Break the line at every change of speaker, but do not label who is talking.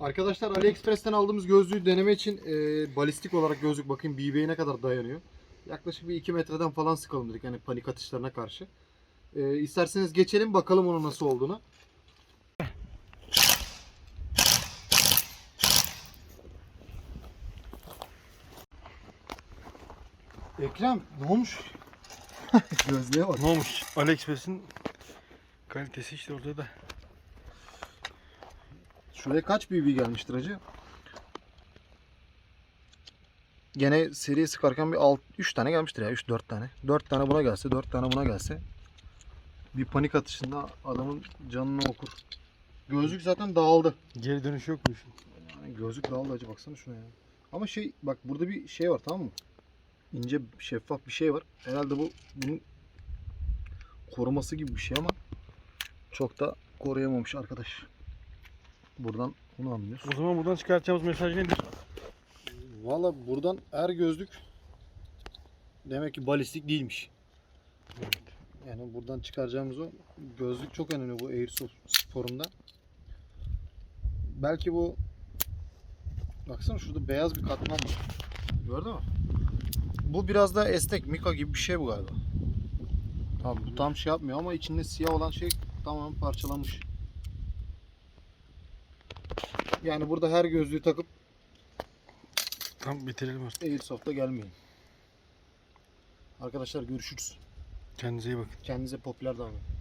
Arkadaşlar AliExpress'ten aldığımız gözlüğü deneme için e, balistik olarak gözlük bakayım BB'ye ne kadar dayanıyor. Yaklaşık bir 2 metreden falan sıkalım dedik hani panik atışlarına karşı. E, isterseniz geçelim bakalım onun nasıl olduğunu. Ekrem ne olmuş? Gözlüğe bak.
Ne olmuş? AliExpress'in kalitesi işte orada da.
Şuraya kaç BB gelmiştir acı? Gene seriye sıkarken bir 6 3 tane gelmiştir ya 3 4 tane. 4 tane buna gelse, 4 tane buna gelse bir panik atışında adamın canını okur. Gözlük zaten dağıldı.
Geri dönüş yokmuş.
Yani gözlük dağıldı acı baksana şuna ya. Ama şey bak burada bir şey var tamam mı? İnce şeffaf bir şey var. Herhalde bu bunun koruması gibi bir şey ama çok da koruyamamış arkadaş. Buradan bunu anlıyoruz.
O zaman buradan çıkartacağımız mesaj nedir?
Valla buradan her gözlük demek ki balistik değilmiş.
Evet.
Yani buradan çıkaracağımız o gözlük çok önemli bu Airsoft sporunda. Belki bu baksana şurada beyaz bir katman var. Gördün mü? Bu biraz daha esnek Mika gibi bir şey bu galiba. Tamam bu tam şey yapmıyor ama içinde siyah olan şey tamamen parçalanmış. Yani burada her gözlüğü takıp
Tamam bitirelim artık.
Airsoft'a gelmeyin. Arkadaşlar görüşürüz.
Kendinize iyi bakın.
Kendinize popüler davranın.